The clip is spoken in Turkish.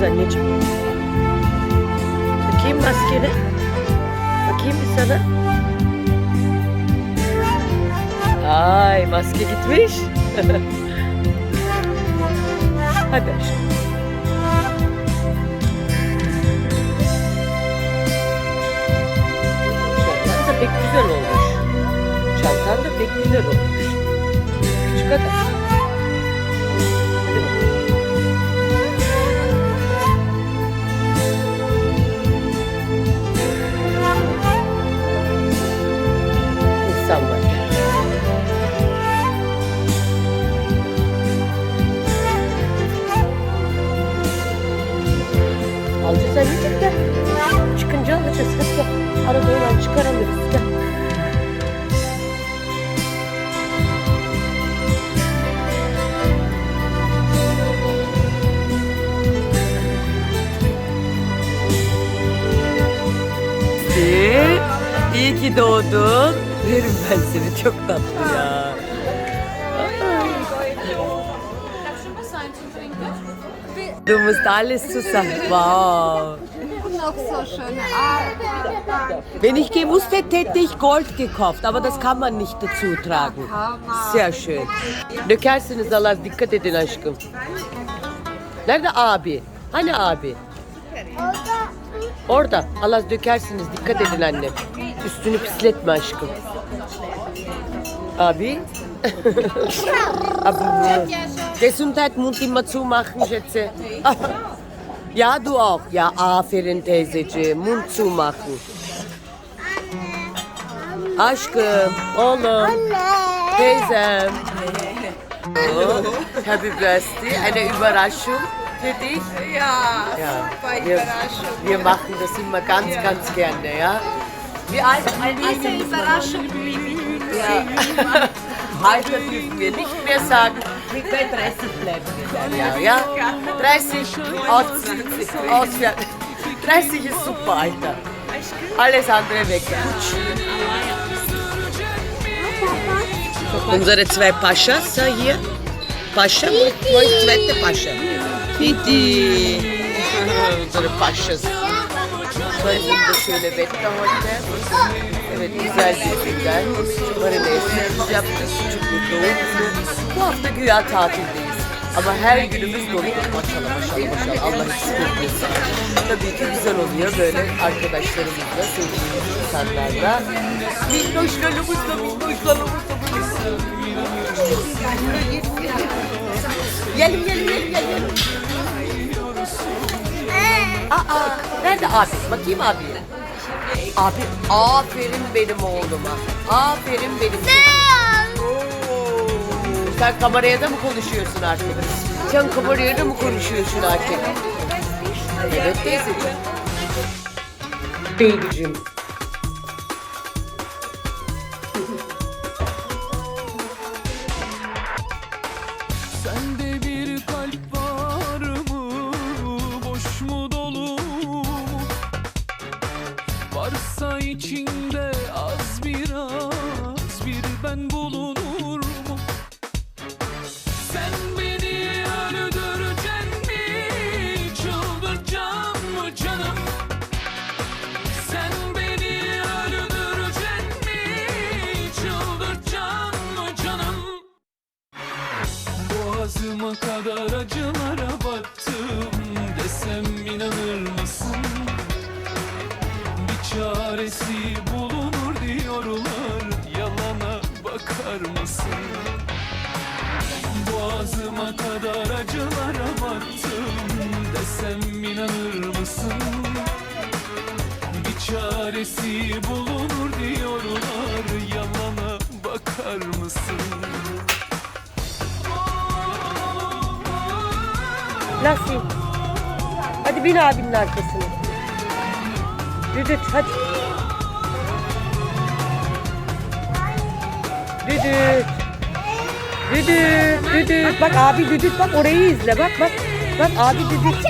döneceğiz anneciğim. Bakayım maskeni. Bakayım bir sana. Ay maske gitmiş. Hadi aşkım. Pek güzel olmuş. Çantan da pek güzel olmuş. Küçük adam. Anneciğim gel. Çıkınca alacağız. Hadi gel. Arada hemen çıkar alırız. Gel. İyi ki doğdun. Verim ben seni çok tatlı ya. Du musst alles zusammen. Wow. Noch so schöne Arbeit. Wenn ich gewusst hätte, hätte ich Gold gekauft. Aber das kann man nicht dazu tragen. Sehr schön. Dökersiniz Allah dikkat edin aşkım. Nerede abi? Hani abi? Orada. Allah dökersiniz dikkat edin annem. Üstünü pisletme aşkım. Abi? Abi. Gesundheit Mund immer zumachen, Schätze. Ja, du auch. Ja, aferin teyzeciğim. Mund zumachen. Aşkım, oğlum, teyzem. Oh, happy birthday. Eine Überraschung für dich. Ja, Ja, super wir, Überraschung. wir machen das immer ganz, ganz gerne, ja? Wie alt? Diese Überraschung Ja. Alter dürfen wir nicht mehr sagen. Bei 30 bleiben ja, ja? 30, aus, aus, 30 ist super, Alter. Alles andere weg. Unsere zwei Paschas hier. Pascha, wo ist zweite Pascha? Titi. Unsere Paschas. So ein wunderschöne Wetter heute. Evet güzel bir. Marineslerimizi yaptık. Küçük mutlu olduk. Bu hafta güya tatildeyiz. Ama her günümüz dolu. Maşallah maşallah maşallah. Allah etmesin. Tabii ki güzel oluyor böyle arkadaşlarımızla, sevdiğimiz insanlarla. Minnoşlarımızla, minnoşlarımızla. Gelim, gelim, gelim, gelim. Aa, nerede abi? Bakayım abi. Abi, aferin benim oğluma. Aferin benim çocuğuma. Oo, Sen kameraya da mı konuşuyorsun artık? Sen kameraya da mı konuşuyorsun artık? Evet teyzeciğim. Babycim. Kadar acılara battım desem inanır mısın? Bir çaresi bulunur diyorlar yalana bakar mısın? Boğazıma kadar acılara battım desem inanır mısın? Bir çaresi bulunur diyorlar Nasıl? Hadi bin abinin arkasına. Düdüt hadi. Düdüt. Düdüt, düdüt. Bak abi düdüt bak orayı izle bak bak. Bak abi düdüt.